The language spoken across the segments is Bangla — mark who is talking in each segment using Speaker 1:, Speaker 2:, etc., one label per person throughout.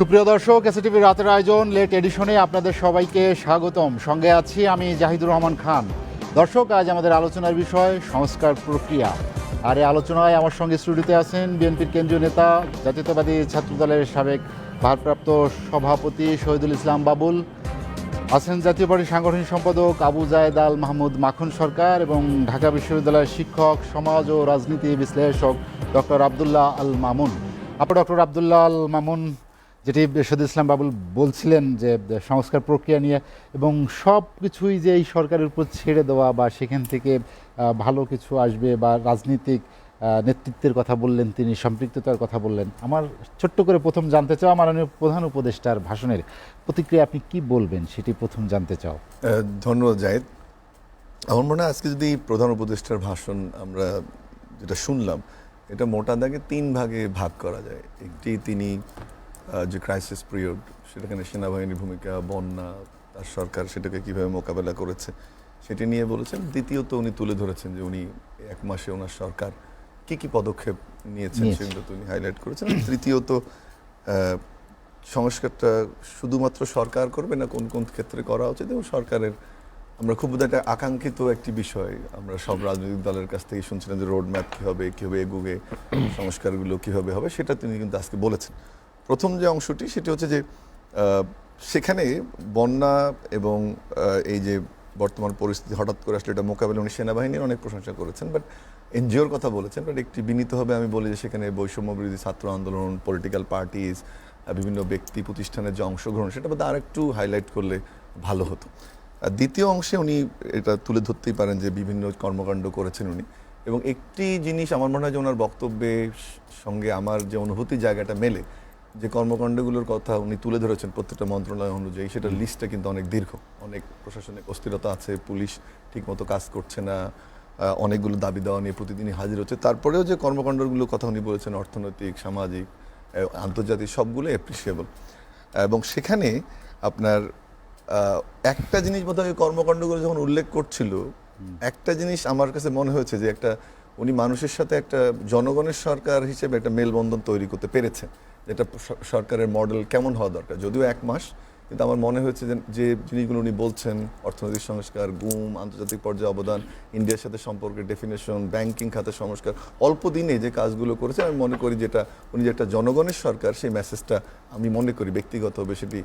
Speaker 1: সুপ্রিয় দর্শক এসএটিভি রাতের আয়োজন লেট এডিশনে আপনাদের সবাইকে স্বাগতম। সঙ্গে আছি আমি জাহিদুর রহমান খান। দর্শক, আজ আমাদের আলোচনার বিষয় সংস্কার প্রক্রিয়া। আর এই আলোচনায় আমার সঙ্গে স্টুডিওতে আছেন বিএনপির কেন্দ্রীয় নেতা, জাতীয়তাবাদী ছাত্রদলের সাবেক ভারপ্রাপ্ত সভাপতি শহীদুল ইসলাম বাবুল, আছেন জাতীয় পার্টির সাংগঠনিক সম্পাদক আবু জায়েদ আল মাহমুদ মাখন সরকার এবং ঢাকা বিশ্ববিদ্যালয়ের শিক্ষক, সমাজ ও রাজনীতি বিশ্লেষক ডক্টর আবদুল্লাহ আল মামুন। আপনার ডক্টর আবদুল্লাহ আল মামুন যেটি শহীদ ইসলাম বাবুল বলছিলেন যে সংস্কার প্রক্রিয়া নিয়ে এবং সব কিছুই যে এই সরকারের উপর ছেড়ে দেওয়া বা সেখান থেকে ভালো কিছু আসবে বা রাজনীতিক নেতৃত্বের কথা বললেন তিনি, সম্পৃক্ততার কথা বললেন। আমার ছোট্ট করে প্রথম জানতে চাও মাননীয় প্রধান উপদেষ্টার ভাষণের প্রতিক্রিয়া আপনি কি বলবেন সেটি প্রথম জানতে চাও।
Speaker 2: ধন্যবাদ জায়েদ আমার মনে হয় আজকে যদি প্রধান উপদেষ্টার ভাষণ আমরা যেটা শুনলাম, এটা মোটা দাগে তিন ভাগে ভাগ করা যায়। একটি তিনি যে ক্রাইসিস পিরিয়ড সেটাখানে সেনাবাহিনীর ভূমিকা বন্যা তার সরকার সেটাকে কীভাবে মোকাবেলা করেছে সেটি নিয়ে বলেছেন। দ্বিতীয়ত উনি তুলে ধরেছেন যে উনি এক মাসে ওনার সরকার কি কি পদক্ষেপ নিয়েছেন
Speaker 1: নিয়েছে।
Speaker 2: সেগুলো তো উনি হাইলাইট করেছেন। তৃতীয়ত সংস্কারটা শুধুমাত্র সরকার করবে না কোন কোন ক্ষেত্রে করা উচিত এবং সরকারের আমরা খুব একটা আকাঙ্ক্ষিত একটি বিষয়। আমরা সব রাজনৈতিক দলের কাছ থেকে শুনছিলাম যে রোড ম্যাপ কী হবে কীভাবে এগুবে সংস্কারগুলো কীভাবে হবে সেটা তিনি কিন্তু আজকে বলেছেন। প্রথম যে অংশটি সেটি হচ্ছে যে সেখানে বন্যা এবং এই যে বর্তমান পরিস্থিতি হঠাৎ করে আসলে এটা মোকাবেলা উনি সেনাবাহিনীর অনেক প্রশংসা করেছেন বাট এনজিওর কথা বলেছেন বাট একটি বিনীতভাবে আমি বলি যে সেখানে বৈষম্য বিরোধী ছাত্র আন্দোলন পলিটিক্যাল পার্টিজ বিভিন্ন ব্যক্তি প্রতিষ্ঠানের যে অংশগ্রহণ, সেটা বোধহয় আরেকটু হাইলাইট করলে ভালো হতো। দ্বিতীয় অংশে উনি এটা তুলে ধরতেই পারেন যে বিভিন্ন কর্মকাণ্ড করেছেন উনি। এবং একটি জিনিস আমার মনে হয় যে ওনার বক্তব্যের সঙ্গে আমার যে অনুভূতি জায়গাটা মেলে যে কর্মকাণ্ডগুলোর কথা উনি তুলে ধরেছেন প্রত্যেকটা মন্ত্রণালয় অনুযায়ী সেটার লিস্টটা কিন্তু অনেক দীর্ঘ। অনেক প্রশাসনিক অস্থিরতা আছে পুলিশ ঠিকমতো কাজ করছে না অনেকগুলো দাবি দেওয়া নিয়ে প্রতিদিনই হাজির হচ্ছে। তারপরেও যে কর্মকাণ্ডগুলোর কথা উনি বলেছেন অর্থনৈতিক সামাজিক আন্তর্জাতিক সবগুলো অ্যাপ্রিসিয়েবল এবং সেখানে আপনার একটা জিনিস বোধহয় ওই কর্মকাণ্ডগুলো যখন উল্লেখ করছিল একটা জিনিস আমার কাছে মনে হয়েছে যে একটা উনি মানুষের সাথে একটা জনগণের সরকার হিসেবে একটা মেলবন্ধন তৈরি করতে পেরেছেন। স- সরকারের মডেল কেমন হওয়া দরকার? যদিও এক মাস, কিন্তু আমার মনে হয়েছে যে যে জিনিসগুলো উনি বলছেন, অর্থনৈতিক সংস্কার, গুম, আন্তর্জাতিক পর্যায়ে অবদান, ইন্ডিয়ার সাথে সম্পর্কের ডেফিনেশন ব্যাংকিং খাতের সংস্কার, অল্প দিনে যে কাজগুলো করেছে আমি মনে করি যেটা, উনি যে একটা জনগণের সরকার, সেই মেসেজটা আমি মনে করি ব্যক্তিগতভাবে সেটি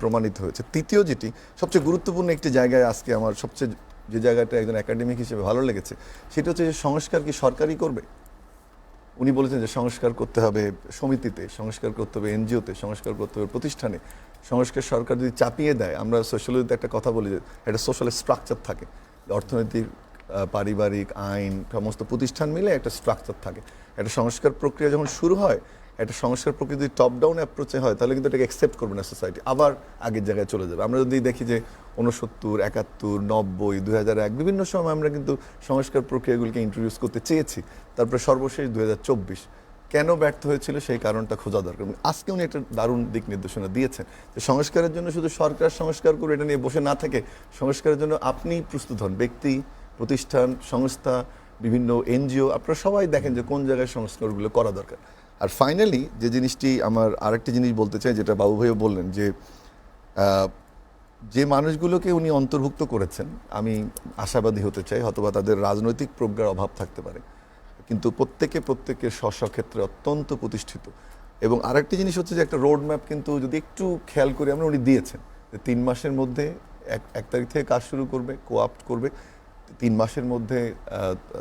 Speaker 2: প্রমাণিত হয়েছে। তৃতীয় যেটি, সবচেয়ে গুরুত্বপূর্ণ একটি জায়গায় আজকে আমার সবচেয়ে, যে জায়গাটা একজন একাডেমিক হিসেবে ভালো লেগেছে, সেটা হচ্ছে যে সংস্কার কি সরকারই করবে? উনি বলেছেন যে সংস্কার করতে হবে সমিতিতে, সংস্কার করতে হবে এনজিওতে, সংস্কার করতে হবে প্রতিষ্ঠানে। সংস্কার সরকার যদি চাপিয়ে দেয়, আমরা সোশ্যালজিতে একটা কথা বলি যে একটা সোশ্যাল স্ট্রাকচার থাকে। অর্থনৈতিক পারিবারিক, আইন, সমস্ত প্রতিষ্ঠান মিলে একটা স্ট্রাকচার থাকে। একটা সংস্কার প্রক্রিয়া যখন শুরু হয় একটা সংস্কার প্রকৃতি টপ ডাউন অ্যাপ্রোচে হয়, তাহলে কিন্তু এটাকে অ্যাকসেপ্ট করবে না সোসাইটি আবার আগের জায়গায় চলে যাবে। আমরা যদি দেখি যে উনসত্তর একাত্তর, নব্বই, দুই হাজার এক, বিভিন্ন সময় আমরা কিন্তু সংস্কার প্রক্রিয়াগুলিকে ইন্ট্রোডিউস করতে চেয়েছি। তারপরে সর্বশেষ দুই হাজার চব্বিশ। কেন ব্যর্থ হয়েছিল সেই কারণটা খোঁজা দরকার। আজকে উনি একটা দারুণ দিক নির্দেশনা দিয়েছেন যে সংস্কারের জন্য শুধু সরকার সংস্কার করে এটা নিয়ে বসে না থেকে সংস্কারের জন্য আপনি প্রস্তুত হন। ব্যক্তি, প্রতিষ্ঠান, সংস্থা, বিভিন্ন এনজিও, আপনারা সবাই দেখেন যে কোন জায়গায় সংস্কারগুলো করা দরকার। আর ফাইনালি যে জিনিসটি আমার আরেকটি জিনিস বলতে চাই, যেটা বাবু ভাইও বললেন যে যে মানুষগুলোকে উনি অন্তর্ভুক্ত করেছেন, আমি আশাবাদী হতে চাই অথবা তাদের রাজনৈতিক প্রজ্ঞার অভাব থাকতে পারে। কিন্তু প্রত্যেকে প্রত্যেকের স্ব ক্ষেত্রে অত্যন্ত প্রতিষ্ঠিত। এবং আরেকটি জিনিস হচ্ছে যে, একটা রোড ম্যাপ কিন্তু যদি একটু খেয়াল করি, আমরা উনি দিয়েছেন। তিন মাসের মধ্যে এক এক তারিখ থেকে কাজ শুরু করবে কোআপ্ট করবে, তিন মাসের মধ্যে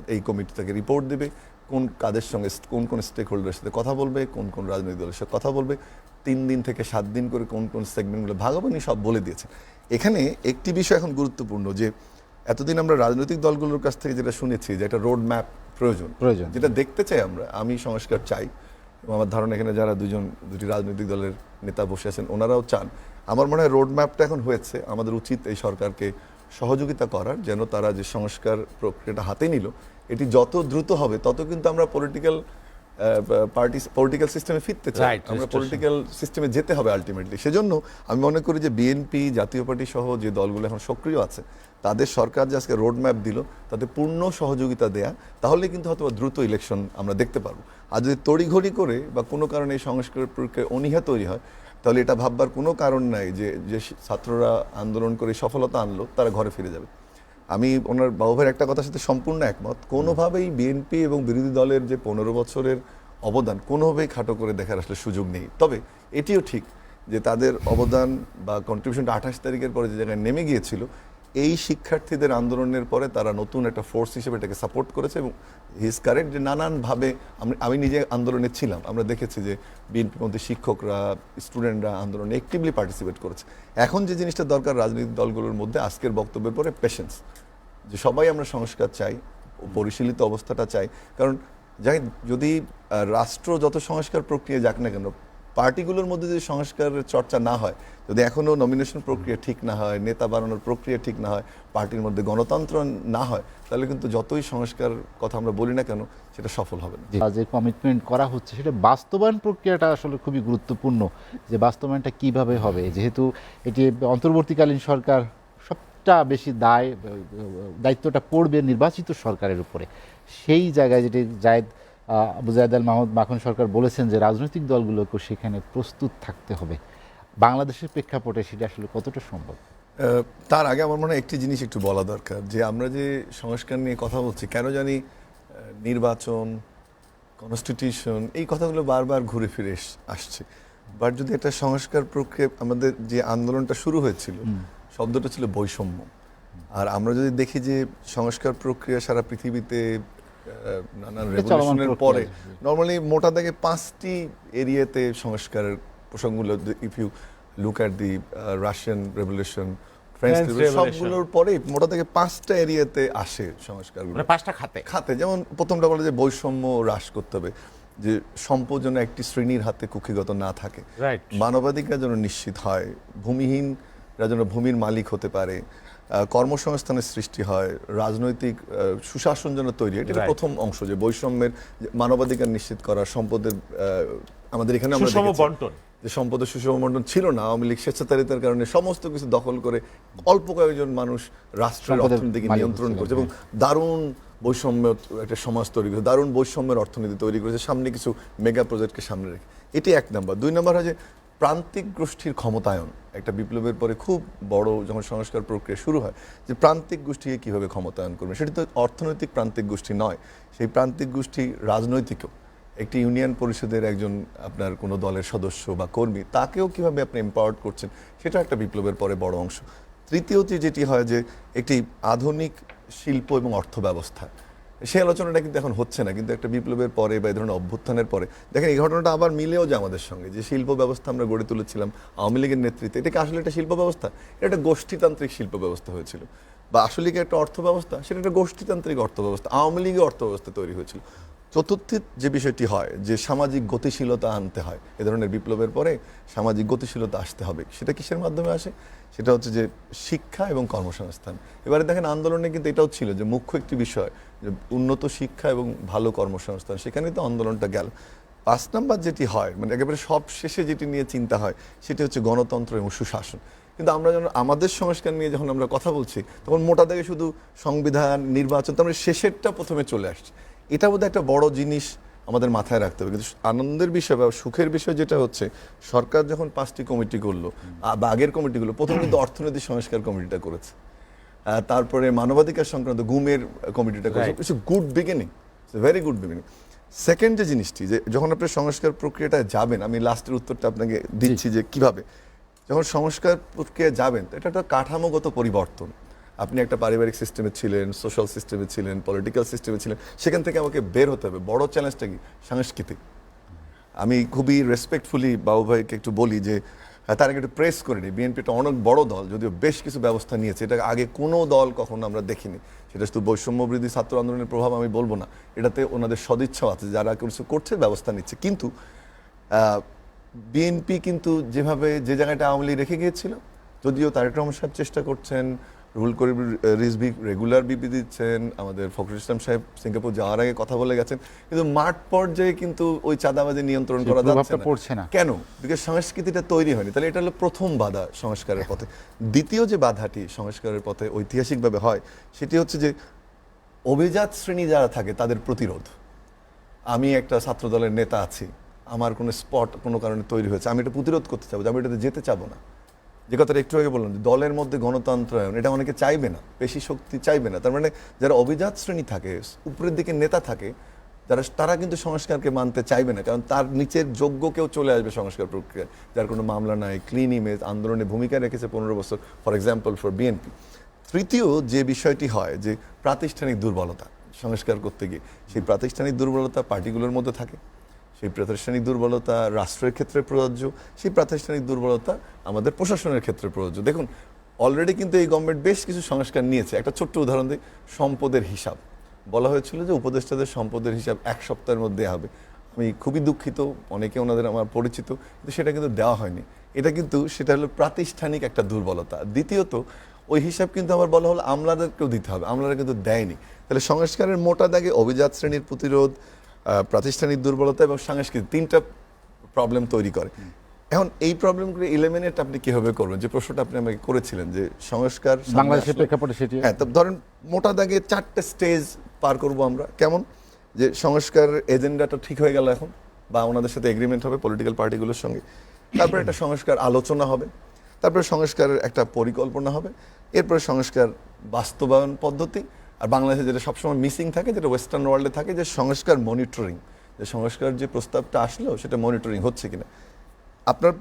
Speaker 2: এই কমিটি তাকে রিপোর্ট দেবে। কোন কাদের সঙ্গে কোন কোন স্টেক হোল্ডারের সাথে কথা বলবে কোন কোন রাজনৈতিক দলের সাথে কথা বলবে তিন দিন থেকে সাত দিন করে কোন কোন সেগমেন্টগুলো ভাগ হবে উনি সব বলে দিয়েছেন এখানে একটি বিষয় এখন গুরুত্বপূর্ণ যে এতদিন আমরা রাজনৈতিক দলগুলোর কাছ থেকে যেটা শুনেছি যে একটা রোড ম্যাপ প্রয়োজন
Speaker 1: প্রয়োজন।
Speaker 2: যেটা দেখতে চাই আমরা আমি সংস্কার চাই। আমার ধারণা এখানে যারা দুজন দুটি রাজনৈতিক দলের নেতা বসে আছেন ওনারাও চান। আমার মনে হয় রোড ম্যাপটা এখন হয়েছে আমাদের উচিত এই সরকারকে সহযোগিতা করার যেন তারা যে সংস্কার প্রক্রিয়াটা হাতে নিল এটি যত দ্রুত হবে তত কিন্তু আমরা পলিটিক্যাল পার্টি পলিটিক্যাল সিস্টেমে ফিরতে চাই। আমরা পলিটিক্যাল সিস্টেমে যেতে হবে আলটিমেটলি সেজন্য আমি মনে করি যে বিএনপি জাতীয় পার্টি সহ যে দলগুলো এখন সক্রিয় আছে তাদের সরকার যে আজকে রোড ম্যাপ দিল তাতে পূর্ণ সহযোগিতা দেয়া তাহলে কিন্তু হয়তো দ্রুত ইলেকশন আমরা দেখতে পারব। আর যদি তড়িঘড়ি করে বা কোনো কারণে এই সংস্কার প্রক্রিয়ায় অনীহা তৈরি হয় তাহলে এটা ভাববার কোনো কারণ নাই যে যে ছাত্ররা আন্দোলন করে সফলতা আনলো তারা ঘরে ফিরে যাবে। আমি ওনার বাবু ভাইয়ের একটা কথার সাথে সম্পূর্ণ একমত। কোনোভাবেই বিএনপি এবং বিরোধী দলের যে পনেরো বছরের অবদান কোনোভাবেই খাটো করে দেখার আসলে সুযোগ নেই। তবে এটিও ঠিক যে তাদের অবদান বা কন্ট্রিবিউশনটা আঠাশ তারিখের পরে যে জায়গায় নেমে গিয়েছিল এই শিক্ষার্থীদের আন্দোলনের পরে তারা নতুন একটা ফোর্স হিসেবে এটাকে সাপোর্ট করেছে এবং হিজ কারেক্ট যে নানানভাবে আমি নিজে আন্দোলনে ছিলাম। আমরা দেখেছি যে বিএনপির মধ্যে শিক্ষকরা স্টুডেন্টরা আন্দোলনে অ্যাক্টিভলি পার্টিসিপেট করেছে। এখন যে জিনিসটা দরকার রাজনৈতিক দলগুলোর মধ্যে, আজকের বক্তব্যের পরে পেশেন্স যে সবাই আমরা সংস্কার চাই, পরিশীলিত অবস্থাটা চাই। কারণ যাই যদি রাষ্ট্র যত সংস্কার প্রক্রিয়া যাক না কেন পার্টিগুলোর মধ্যে যদি সংস্কারের চর্চা না হয়, যদি এখনও নমিনেশন প্রক্রিয়া ঠিক না হয়, নেতা বানানোর প্রক্রিয়া ঠিক না হয়, পার্টির মধ্যে গণতন্ত্র না হয়, তাহলে কিন্তু যতই সংস্কার কথা আমরা বলি না কেন, সেটা সফল হবে না।
Speaker 1: যে- কমিটমেন্ট করা হচ্ছে, সেটা বাস্তবায়ন প্রক্রিয়াটা আসলে খুবই গুরুত্বপূর্ণ, যে বাস্তবায়নটা কীভাবে হবে। যেহেতু এটি অন্তর্বর্তীকালীন সরকার সবটা বেশি দায়, দায়িত্বটা পড়বে নির্বাচিত সরকারের উপরে। সেই জায়গায় যেটি জায়দ আহ, আবু জায়দ আল মাহমুদ মাখন সরকার বলেছেন যে রাজনৈতিক দলগুলোকে সেখানে প্রস্তুত থাকতে হবে। বাংলাদেশের প্রেক্ষাপটে সেটা আসলে কতটা সম্ভব?
Speaker 2: তার আগে আমার মনে হয় একটি জিনিস একটু বলা দরকার যে আমরা যে সংস্কার নিয়ে কথা বলছি কেন জানি নির্বাচন কনস্টিটিউশন এই কথাগুলো বারবার ঘুরে ফিরে আসছে। বাট যদি একটা সংস্কার প্রক্রিয়া আমাদের যে আন্দোলনটা শুরু হয়েছিল শব্দটা ছিল বৈষম্য। আর আমরা যদি দেখি যে সংস্কার প্রক্রিয়া সারা পৃথিবীতে নানান রেভলিউশনের পরে। নর্মালি মোটা দাগে পাঁচটি এরিয়াতে সংস্কারের প্রসঙ্গগুলো if you look at the Russian revolution. সবগুলোর পরে মোটা থেকে পাঁচটা এরিয়াতে আসে সংস্কারগুলো।
Speaker 3: মানে পাঁচটা খাতে।
Speaker 2: খাতে যেমন প্রথমটা বলে যে বৈষম্য হ্রাস করতে হবে যে সম্পদ যেন একটি শ্রেণির হাতে কুক্ষিগত না থাকে। মানবাধিকার যেন নিশ্চিত হয় ভূমিহীনরা যেন ভূমির মালিক হতে পারে কর্মসংস্থানের সৃষ্টি হয় রাজনৈতিক আহ, সুশাসন যেন তৈরি হয় এটা প্রথম অংশ যে বৈষম্যের মানবাধিকার নিশ্চিত করা সম্পদের আমাদের এখানে আমরা
Speaker 3: বন্টন।
Speaker 2: যে সম্পদের সুষম বন্টন ছিল না আওয়ামী লীগ স্বেচ্ছাচারিতার কারণে সমস্ত কিছু দখল করে অল্প কয়েকজন মানুষ রাষ্ট্রের অর্থনীতিকে নিয়ন্ত্রণ করছে এবং দারুণ বৈষম্য একটা সমাজ তৈরি করেছে দারুণ বৈষম্যের অর্থনীতি তৈরি করেছে সামনে কিছু মেগা প্রজেক্টকে সামনে রেখে। এটি এক নাম্বার দুই নাম্বার হয় যে প্রান্তিক গোষ্ঠীর ক্ষমতায়ন, একটা বিপ্লবের পরে খুব বড় যখন সংস্কার প্রক্রিয়া শুরু হয়, যে প্রান্তিক গোষ্ঠীকে কীভাবে ক্ষমতায়ন করবে, সেটি তো অর্থনৈতিক প্রান্তিক গোষ্ঠী নয়, সেই প্রান্তিক গোষ্ঠী রাজনৈতিকও। একটি ইউনিয়ন পরিষদের একজন আপনার কোনো দলের সদস্য বা কর্মী, তাকেও কীভাবে আপনি এম্পাওয়ার্ড করছেন, সেটা একটা বিপ্লবের পরে বড় অংশ। তৃতীয়টি যেটি হয় যে, একটি আধুনিক শিল্প এবং অর্থ ব্যবস্থা সেই আলোচনাটা কিন্তু এখন হচ্ছে না, কিন্তু একটা বিপ্লবের পরে বা এই ধরনের অভ্যুত্থানের পরে। দেখেন, এই ঘটনাটা আবার মিলেও যে আমাদের সঙ্গে, যে শিল্প ব্যবস্থা আমরা গড়ে তুলেছিলাম আওয়ামী লীগের নেতৃত্বে। এটা কি আসলে একটা শিল্প ব্যবস্থা? এটা একটা গোষ্ঠীতান্ত্রিক শিল্প ব্যবস্থা হয়েছিল। বা আসলে কি একটা অর্থ ব্যবস্থা? সেটা একটা গোষ্ঠীতান্ত্রিক অর্থ ব্যবস্থা, আওয়ামী লীগের অর্থ ব্যবস্থা তৈরি হয়েছিল। চতুর্থ যে বিষয়টি হয়, যে সামাজিক গতিশীলতা আনতে হয়, এ ধরনের বিপ্লবের পরে সামাজিক গতিশীলতা আসতে হবে, সেটা কিসের মাধ্যমে আসে? সেটা হচ্ছে যে শিক্ষা এবং কর্মসংস্থান। এবারে দেখেন আন্দোলনে কিন্তু এটাও ছিল যে মুখ্য একটি বিষয় যে উন্নত শিক্ষা এবং ভালো কর্মসংস্থান। সেখানে তো আন্দোলনটা গেল। পাঁচ নাম্বার যেটি হয় মানে একেবারে সব শেষে যেটি নিয়ে চিন্তা হয়, সেটি হচ্ছে গণতন্ত্র এবং সুশাসন। কিন্তু আমরা যখন আমাদের সংস্কার নিয়ে যখন আমরা কথা বলছি, তখন মোটা দাগে শুধু সংবিধান, নির্বাচন তো আমরা শেষেরটা প্রথমে চলে আসছি। এটা বোধহয় একটা বড় জিনিস আমাদের মাথায় রাখতে হবে। কিন্তু আনন্দের বিষয় বা সুখের বিষয় যেটা হচ্ছে সরকার যখন পাঁচটি কমিটি করল বা আগের কমিটিগুলো প্রথম কিন্তু অর্থনৈতিক সংস্কার কমিটিটা করেছে। তারপরে মানবাধিকার সংক্রান্ত গুমের কমিটিটা করেছে। Good beginning very good beginning second যে জিনিসটি যে যখন আপনি সংস্কার প্রক্রিয়াটা যাবেন আমি লাস্টের উত্তরটা আপনাকে দিচ্ছি যে কীভাবে? যখন সংস্কার প্রক্রিয়া যাবেন তো এটা একটা কাঠামোগত পরিবর্তন। আপনি একটা পারিবারিক সিস্টেমে ছিলেন সোশ্যাল সিস্টেমে ছিলেন পলিটিক্যাল সিস্টেমে ছিলেন সেখান থেকে আমাকে বের হতে হবে। বড় চ্যালেঞ্জটা কি? সাংস্কৃতিক। আমি খুবই রেসপেক্টফুলি বাবু ভাইকে একটু বলি যে হ্যাঁ, তার একটু প্রেস করে নিই বিএনপি একটা অনেক বড় দল যদিও বেশ কিছু ব্যবস্থা নিয়েছে। এটা আগে কোনো দল কখনো আমরা দেখিনি। সেটা শুধু বৈষম্য বৃদ্ধি ছাত্র আন্দোলনের প্রভাব আমি বলব না। এটাতে ওনাদের সদিচ্ছাও আছে যারা কিছু করছে ব্যবস্থা নিচ্ছে। কিন্তু বিএনপি কিন্তু যেভাবে যে জায়গাটা আওয়ামী রেখে গিয়েছিল যদিও তারেক রহমান সাহেব চেষ্টা করছেন রুল করিম রিজভি রেগুলার বিবৃতি দিচ্ছেন আমাদের ফখরুল ইসলাম সাহেব সিঙ্গাপুর যাওয়ার আগে কথা বলে গেছেন কিন্তু মাঠ পর্যায়ে কিন্তু ওই চাঁদাবাজি নিয়ন্ত্রণ করা যাচ্ছে না।
Speaker 1: পড়ছে না।
Speaker 2: কেন? বিকজ সংস্কৃতিটা তৈরি হয়নি। তাহলে এটা হলো প্রথম বাধা সংস্কারের পথে। দ্বিতীয় যে বাধাটি সংস্কারের পথে ঐতিহাসিকভাবে হয় সেটি হচ্ছে যে অভিজাত শ্রেণি যারা থাকে তাদের প্রতিরোধ। আমি একটা ছাত্র দলের নেতা আছি আমার কোনো স্পট কোনো কারণে তৈরি হয়েছে আমি এটা প্রতিরোধ করতে চাবো আমি এটাতে যেতে চাবো না। যে কথাটা একটু আগে বললাম যে দলের মধ্যে গণতন্ত্রায়ন, এটা অনেকে চাইবে না, বেশি শক্তি চাইবে না। তার মানে যারা অভিজাত শ্রেণি থাকে, উপরের দিকে নেতা থাকে যারা তারা কিন্তু সংস্কারকে মানতে চাইবে না, কারণ তার নিচের যোগ্য কেউ চলে আসবে সংস্কার প্রক্রিয়ায়। যার কোনো মামলা নাই ক্লিন ইমেজ আন্দোলনে ভূমিকা রেখেছে পনেরো বছর ফর এক্সাম্পল ফর বিএনপি তৃতীয় যে বিষয়টি হয় যে প্রাতিষ্ঠানিক দুর্বলতা, সংস্কার করতে গিয়ে, সেই প্রাতিষ্ঠানিক দুর্বলতা পার্টিগুলোর মধ্যে থাকে। সেই প্রাতিষ্ঠানিক দুর্বলতা রাষ্ট্রের ক্ষেত্রে প্রযোজ্য, সেই প্রাতিষ্ঠানিক দুর্বলতা আমাদের প্রশাসনের ক্ষেত্রে প্রযোজ্য। দেখুন অলরেডি কিন্তু এই গভর্নমেন্ট বেশ কিছু সংস্কার নিয়েছে। একটা ছোট্ট উদাহরণ দিই, সম্পদের হিসাব। বলা হয়েছিল যে উপদেষ্টাদের সম্পদের হিসাব এক সপ্তাহের মধ্যে হবে। আমি খুবই দুঃখিত, অনেকে ওনাদের আমার পরিচিত, কিন্তু সেটা কিন্তু দেওয়া হয়নি। এটা কিন্তু, সেটা হলো প্রাতিষ্ঠানিক একটা দুর্বলতা। দ্বিতীয়ত, ওই হিসাব কিন্তু আবার বলা হলো আমলাদেরকেও দিতে হবে, আমলারা কিন্তু দেয়নি। তাহলে সংস্কারের মোটা দাগে অভিজাত শ্রেণির প্রতিরোধ প্রাতিষ্ঠানিক দুর্বলতা এবং সাংস্কৃতিক তিনটা প্রবলেম তৈরি করে। এখন এই প্রবলেমগুলো ইলিমিনেট আপনি কীভাবে করবেন? যে প্রশ্নটা আপনি আমাকে করেছিলেন যে সংস্কার
Speaker 1: বাংলাদেশের প্রেক্ষাপটে সেটি
Speaker 2: হ্যাঁ তো ধরেন মোটা দাগে চারটে স্টেজ পার করব আমরা। কেমন? যে সংস্কার এজেন্ডাটা ঠিক হয়ে গেল এখন বা ওনাদের সাথে এগ্রিমেন্ট হবে পলিটিক্যাল পার্টিগুলোর সঙ্গে। তারপরে একটা সংস্কার আলোচনা হবে। তারপরে সংস্কারের একটা পরিকল্পনা হবে। এরপরে সংস্কার বাস্তবায়ন পদ্ধতি। আর বাংলাদেশে যেটা সবসময় মিসিং থাকে যেটা ওয়েস্টার্ন ওয়ার্ল্ডে থাকে যে সংস্কার মনিটরিং যে সংস্কার যে প্রস্তাবটা আসলো সেটা মনিটরিং হচ্ছে কিনা। আপনার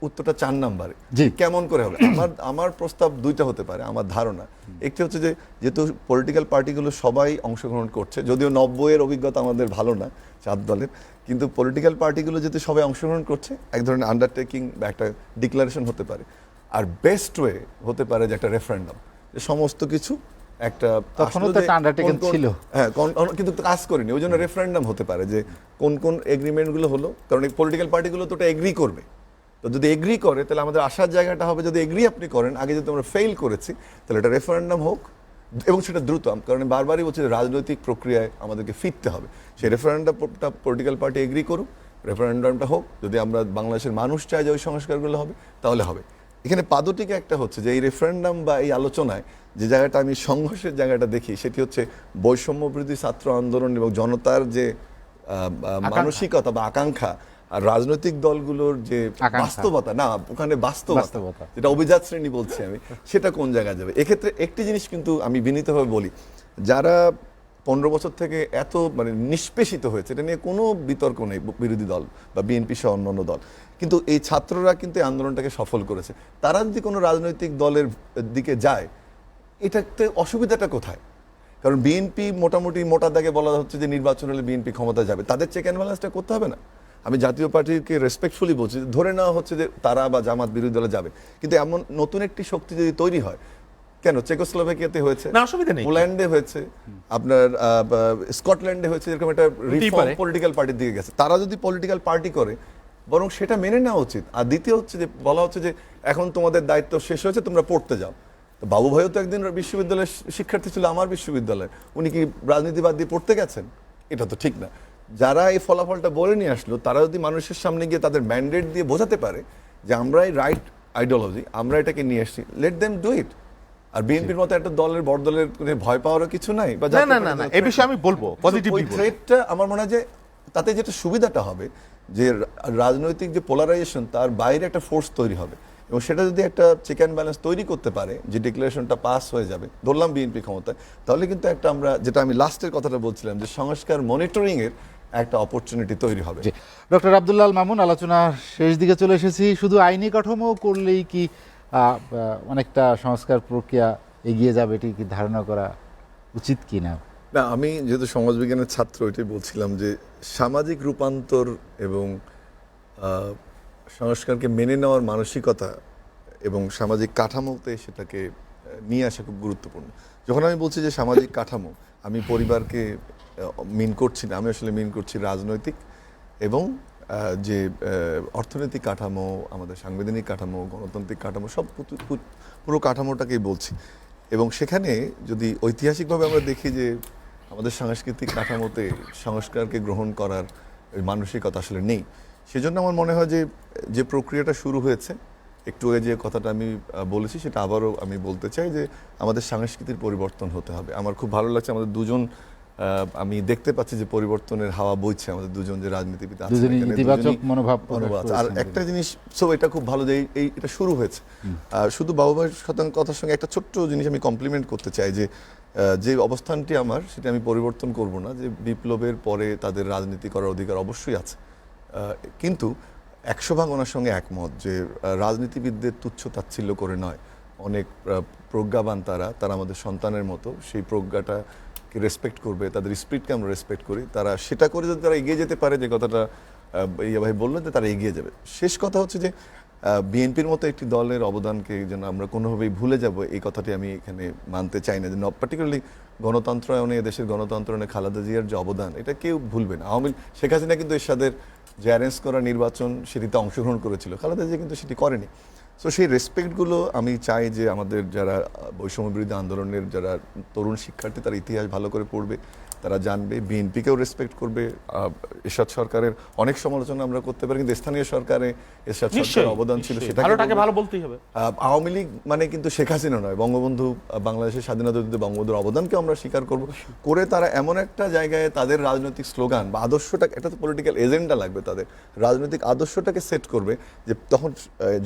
Speaker 2: উত্তরটা চার নাম্বারে।
Speaker 1: জি।
Speaker 2: কেমন করে হবে? আমার আমার প্রস্তাব দুইটা হতে পারে আমার ধারণা। একটি হচ্ছে যে যেহেতু পলিটিক্যাল পার্টিগুলো সবাই অংশগ্রহণ করছে যদিও নব্বইয়ের অভিজ্ঞতা আমাদের ভালো না চার দলের কিন্তু পলিটিক্যাল পার্টিগুলো যেহেতু সবাই অংশগ্রহণ করছে এক ধরনের আন্ডারটেকিং বা একটা ডিক্লারেশন হতে পারে। আর বেস্ট ওয়ে হতে পারে যে একটা রেফারেন্ডাম সমস্ত কিছু একটা
Speaker 1: তখনও তো
Speaker 2: কোন-
Speaker 1: ছিল।
Speaker 2: হ্যাঁ কোন- কোন- কিন্তু কাজ করেনি ওই জন্য রেফারেন্ডাম হতে পারে যে কোন কোন এগ্রিমেন্টগুলো হলো কারণ এই পলিটিক্যাল পার্টিগুলো তো ওটা এগ্রি করবে। তো যদি এগ্রি করে তাহলে আমাদের আসার জায়গাটা হবে যদি এগ্রি আপনি করেন আগে যদি আমরা ফেল করেছি তাহলে এটা রেফারেন্ডাম হোক এবং সেটা দ্রুত কারণ বারবারই বলছি রাজনৈতিক প্রক্রিয়ায় আমাদেরকে ফিরতে হবে। সেই রেফারেন্ডামটা পলিটিক্যাল পার্টি এগ্রি করুক রেফারেন্ডামটা হোক যদি আমরা বাংলাদেশের মানুষ চাই যে ওই সংস্কারগুলো হবে তাহলে হবে। এখানে পাদটিকে একটা হচ্ছে যে এই রেফারেন্ডাম বা এই আলোচনায় যে জায়গাটা আমি সংঘর্ষের জায়গাটা দেখি সেটি হচ্ছে বৈষম্য বিরোধী ছাত্র আন্দোলন এবং জনতার যে মানসিকতা বা আকাঙ্ক্ষা আর রাজনৈতিক দলগুলোর যে বাস্তবতা না ওখানে বাস্তবতা। যেটা অভিজাত শ্রেণি বলছি আমি সেটা কোন জায়গায় যাবে? এক্ষেত্রে একটি জিনিস কিন্তু আমি বিনীতভাবে বলি যারা পনেরো বছর থেকে এত মানে নিষ্পেষিত হয়েছে, এটা নিয়ে কোনো বিতর্ক নেই বিরোধী দল বা বিএনপি সহ অন্যান্য দল। কিন্তু এই ছাত্ররা কিন্তু এই আন্দোলনটাকে সফল করেছে। তারা যদি কোনো রাজনৈতিক দলের দিকে যায়, এটাতে অসুবিধাটা কোথায়? কারণ বিএনপি মোটামুটি মোটা দাগে বলা হচ্ছে যে নির্বাচন হলে বিএনপি ক্ষমতা যাবে। তাদের চেক অ্যান্ড ব্যালেন্সটা করতে হবে না। আমি জাতীয় পার্টিকে রেসপেক্টফুলি বলছি ধরে নেওয়া হচ্ছে যে তারা বা জামাত বিরোধী দলে যাবে। কিন্তু এমন নতুন একটি শক্তি যদি তৈরি হয় কেন? চেকোস্লোভাকিয়াতে হয়েছে।
Speaker 3: না, অসুবিধা নেই।
Speaker 2: পোল্যান্ডে হয়েছে। আপনার স্কটল্যান্ডে হয়েছে এরকম একটা রিফর্ম পলিটিক্যাল পার্টির দিকে গেছে। তারা যদি পলিটিক্যাল পার্টি করে বরং সেটা মেনে নেওয়া উচিত। আর দ্বিতীয় হচ্ছে যে বলা হচ্ছে যে এখন তোমাদের দায়িত্ব শেষ হয়েছে তোমরা পড়তে যাও। তো বাবু ভাইও তো একদিন বিশ্ববিদ্যালয়ের শিক্ষার্থী ছিল আমার বিশ্ববিদ্যালয়ে উনি কি রাজনীতি বাদ দিয়ে পড়তে গেছেন? এটা তো ঠিক না। যারা এই ফলাফলটা বলে নিয়ে আসলো তারা যদি মানুষের সামনে গিয়ে তাদের ম্যান্ডেট দিয়ে বোঝাতে পারে যে আমরা এই রাইট আইডিওলজি আমরা এটাকে নিয়ে এসেছি লেট দেম ডু ইট আর বিএনপির মতো একটা দলের বড় দলের ভয় পাওয়ারও কিছু নাই বা
Speaker 3: না না না না এ বিষয়ে আমি বলব পজিটিভলি
Speaker 2: থ্রেটটা আমার মনে হয় যে তাতে যেটা সুবিধাটা হবে যে রাজনৈতিক যে পোলারাইজেশন তার বাইরে একটা ফোর্স তৈরি হবে। এবং সেটা যদি একটা চেক অ্যান্ড ব্যালেন্স তৈরি করতে পারে যে ডিক্লারেশনটা পাস হয়ে যাবে ধরলাম বিএনপি ক্ষমতায় তাহলে কিন্তু একটা আমরা যেটা আমি লাস্টের কথাটা বলছিলাম যে সংস্কার মনিটরিং এর একটা অপরচুনিটি তৈরি হবে।
Speaker 1: ডক্টর আব্দুল্লাল মামুন আলোচনা শেষ দিকে চলে এসেছি। শুধু আইনি কাঠামো করলেই কি অনেকটা সংস্কার প্রক্রিয়া এগিয়ে যাবে, এটি কি ধারণা করা উচিত কি না
Speaker 2: না আমি যেহেতু সমাজবিজ্ঞানের ছাত্র, এটাই বলছিলাম যে সামাজিক রূপান্তর এবং সংস্কারকে মেনে নেওয়ার মানসিকতা এবং সামাজিক কাঠামোতে সেটাকে নিয়ে আসা খুব গুরুত্বপূর্ণ। যখন আমি বলছি যে সামাজিক কাঠামো, আমি পরিবারকে মিন করছি না, আমি আসলে মিন করছি রাজনৈতিক এবং যে অর্থনৈতিক কাঠামো, আমাদের সাংবিধানিক কাঠামো, গণতান্ত্রিক কাঠামো, সব পুরো কাঠামোটাকেই বলছি। এবং সেখানে যদি ঐতিহাসিকভাবে আমরা দেখি যে, আমাদের সাংস্কৃতিক কাঠামোতে সংস্কারকে গ্রহণ করার মানসিকতা আসলে নেই। সেজন্য আমার মনে হয় যে যে প্রক্রিয়াটা শুরু হয়েছে, একটু আগে যে কথাটা আমি বলেছি, সেটা আবারও আমি বলতে চাই যে, আমাদের সংস্কৃতির পরিবর্তন হতে হবে। আমার খুব ভালো লাগছে, আমাদের দুজন আমি দেখতে পাচ্ছি যে পরিবর্তনের হাওয়া বইছে আমাদের দুজন যে রাজনীতিবিদ
Speaker 1: ইতিবাচক মনোভাব।
Speaker 2: আর একটা জিনিস সো এটা খুব ভালো যে এই- এটা শুরু হয়েছে। শুধু বাবু ভাই শতাংশ কথার সঙ্গে একটা ছোট্ট জিনিস আমি কমপ্লিমেন্ট করতে চাই যে যে অবস্থানটি আমার সেটা আমি পরিবর্তন করব না যে বিপ্লবের পরে তাদের রাজনীতি করার অধিকার অবশ্যই আছে। কিন্তু একশো ভাগ ওনার সঙ্গে একমত যে রাজনীতিবিদদের তুচ্ছ তাচ্ছিল্য করে নয়। অনেক প্রজ্ঞাবান তারা তারা আমাদের সন্তানের মতো। সেই প্রজ্ঞাটাকে রেসপেক্ট করবে, তাদের স্পিরিটকে আমরা রেসপেক্ট করি। তারা সেটা করে যদি তারা এগিয়ে যেতে পারে, যে কথাটা ইয়া ভাই বললেন যে তারা এগিয়ে যাবে। শেষ কথা হচ্ছে যে বিএনপির মতো একটি দলের অবদানকে যেন আমরা কোনোভাবেই ভুলে যাব, এই কথাটি আমি এখানে মানতে চাই না। যে পার্টিকুলারলি গণতন্ত্রায়নে দেশের গণতন্ত্রায়নে খালেদা জিয়ার যে অবদান, এটা কেউ ভুলবে না। আওয়ামী শেখ হাসিনা কিন্তু এরশাদের যে অ্যারেঞ্জ করা নির্বাচন, সেটিতে অংশগ্রহণ করেছিল। খালেদা জিয়া কিন্তু সেটি করেনি। সো সেই রেসপেক্টগুলো আমি চাই যে আমাদের যারা বৈষম্য বিরোধী আন্দোলনের যারা তরুণ শিক্ষার্থী, তার ইতিহাস ভালো করে পড়বে। তারা জানবে বিএনপিকেও রেসপেক্ট করবে এরশাদ সরকারের অনেক সমালোচনা আমরা করতে পারি কিন্তু স্থানীয় সরকারে এরশাদ সরকারের অবদান ছিল। সেটা
Speaker 3: ভালোটাকে ভালো বলতেই হবে।
Speaker 2: আওয়ামী লীগ মানে কিন্তু শেখ হাসিনা নয় বঙ্গবন্ধু বাংলাদেশের স্বাধীনতা যুদ্ধে বঙ্গবন্ধুর অবদানকে আমরা স্বীকার করব। করে তারা এমন একটা জায়গায় তাদের রাজনৈতিক স্লোগান বা আদর্শটা এটা তো পলিটিক্যাল এজেন্ডা লাগবে তাদের রাজনৈতিক আদর্শটাকে সেট করবে যে তখন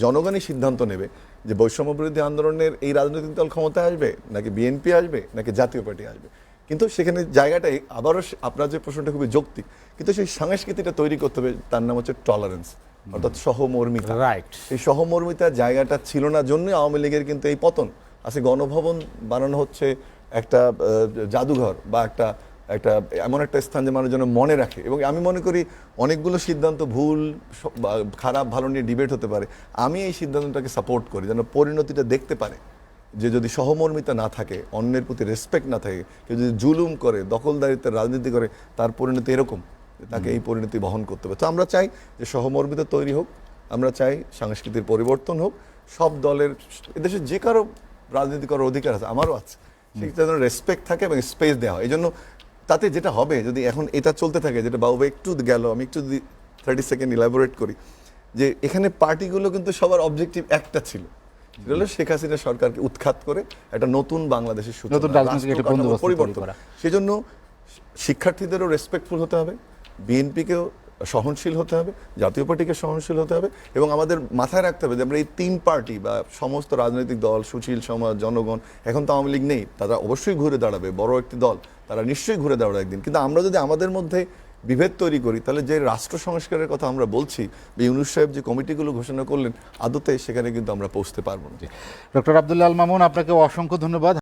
Speaker 2: জনগণই সিদ্ধান্ত নেবে যে বৈষম্য বিরোধী আন্দোলনের এই রাজনৈতিক দল ক্ষমতায় আসবে নাকি বিএনপি আসবে নাকি জাতীয় পার্টি আসবে। কিন্তু সেখানে জায়গাটাই আবারও আপনার যে প্রশ্নটা খুবই যৌক্তিক কিন্তু সেই সংস্কৃতিটা তৈরি করতে হবে তার নাম হচ্ছে টলারেন্স অর্থাৎ সহমর্মিতা।
Speaker 3: রাইট
Speaker 2: এই সহমর্মিতার জায়গাটা ছিল না জন্যই আওয়ামী লীগের কিন্তু এই পতন। আজকে গণভবন বানানো হচ্ছে একটা জাদুঘর বা একটা একটা এমন একটা স্থান যে মানুষ যেন মনে রাখে। এবং আমি মনে করি অনেকগুলো সিদ্ধান্ত ভুল খারাপ ভালো নিয়ে ডিবেট হতে পারে। আমি এই সিদ্ধান্তটাকে সাপোর্ট করি যেন পরিণতিটা দেখতে পারে। যে যদি সহমর্মিতা না থাকে অন্যের প্রতি রেসপেক্ট না থাকে কেউ যদি জুলুম করে দখলদারিত্বের রাজনীতি করে তার পরিণতি এরকম তাকে এই পরিণতি বহন করতে হবে। তো আমরা চাই যে সহমর্মিতা তৈরি হোক আমরা চাই সংস্কৃতির পরিবর্তন হোক সব দলের এদেশে যে কারও রাজনীতি করার অধিকার আছে আমারও আছে। সেটা যেন রেসপেক্ট থাকে এবং স্পেস দেওয়া হয়। এই জন্য তাতে যেটা হবে যদি এখন এটা চলতে থাকে যেটা বাবু একটু গেল আমি একটু যদি থার্টি সেকেন্ড ইলাবোরেট করি যে এখানে পার্টিগুলো কিন্তু সবার অবজেক্টিভ একটা ছিল। শেখ হাসিনা সরকারকে উৎখাত করে একটা নতুন বাংলাদেশের
Speaker 1: নতুন
Speaker 2: পরিবর্তন। সেজন্য শিক্ষার্থীদেরও রেসপেক্টফুল হতে হবে বিএনপিকেও সহনশীল হতে হবে জাতীয় পার্টিকে সহনশীল হতে হবে এবং আমাদের মাথায় রাখতে হবে যে আমরা এই তিন পার্টি বা সমস্ত রাজনৈতিক দল সুশীল সমাজ জনগণ এখন তো আওয়ামী লীগ নেই তারা অবশ্যই ঘুরে দাঁড়াবে বড় একটি দল তারা নিশ্চয়ই ঘুরে দাঁড়াবে একদিন কিন্তু আমরা যদি আমাদের মধ্যে বিভেদ তৈরি করি, তাহলে যে রাষ্ট্র সংস্কারের কথা আমরা বলছি ইউনুস সাহেব যে কমিটিগুলো ঘোষণা করলেন, আদতে সেখানে কিন্তু আমরা পৌঁছতে পারব না।
Speaker 1: ডক্টর আবদুল্লাহ আল মামুন, আপনাকে অসংখ্য ধন্যবাদ।